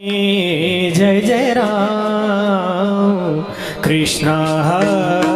जय जय राम। कृष्ण हरी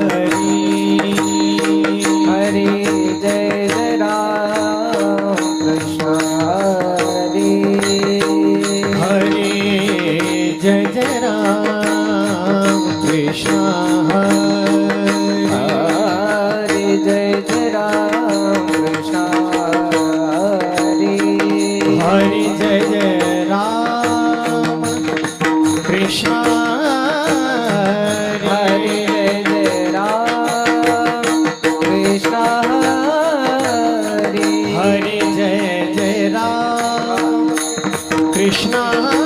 Krishna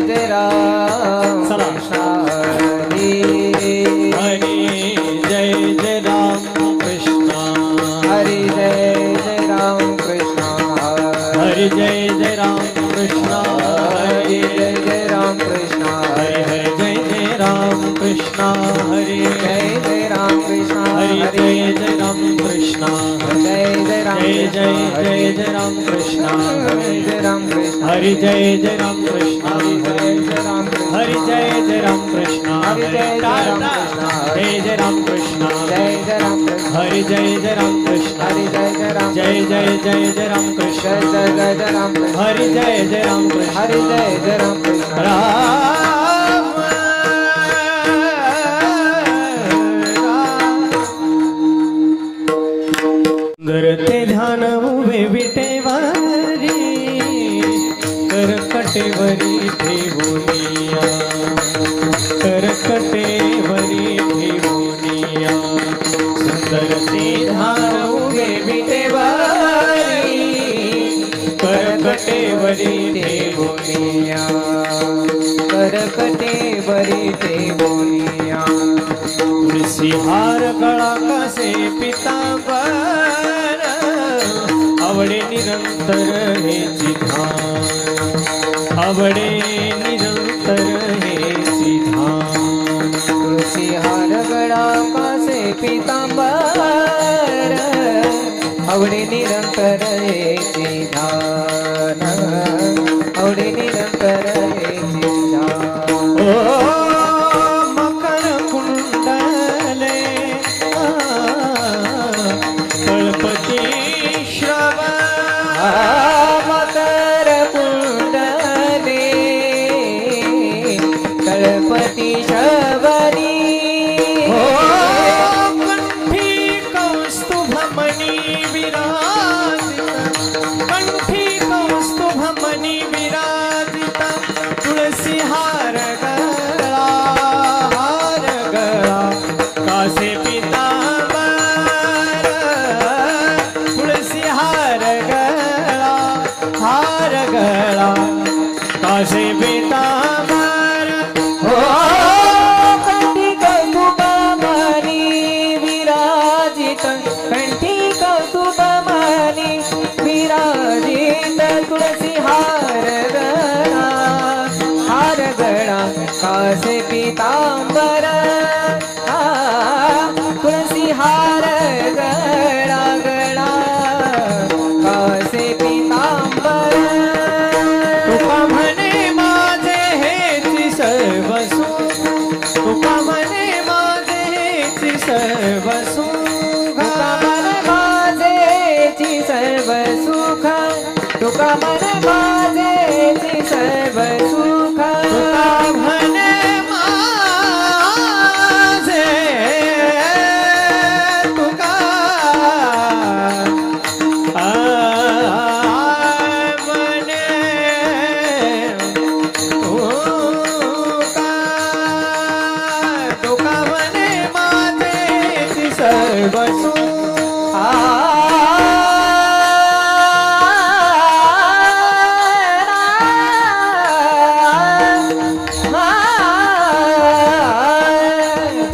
जय Hare Jai Ram Krishna Hare Jai Ram Krishna Hare Jai Ram Krishna Hare Jai Ram Krishna Hare Jai Ram Krishna Hare Jai Ram Krishna Hare Jai Ram Krishna Hare Jai Ram Krishna Hare Jai Ram Krishna Hare Jai Ram Jai Jai Jai Ram Krishna Hari Jai Jai Ram Krishna Hare Jai Ram Krishna Hare Jai Ram Krishna रखते वरी थे बोलिया रखते वरी थे बोलिया सुंदर से धारोगे बीते बारी। रखते वरी थे बोलिया रखते वरी थे बोलिया तुलसी हार गड़ा से पिता पर आवड़े निरंतर है चिधान आवडे निरंतर हे सिद्धान तुळसीहार गडापासे पितांबर. आवडे निरंतर हे सिद्धान ಮಗಳ सर्व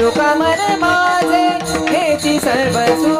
तुका मन माझे हेची सर्व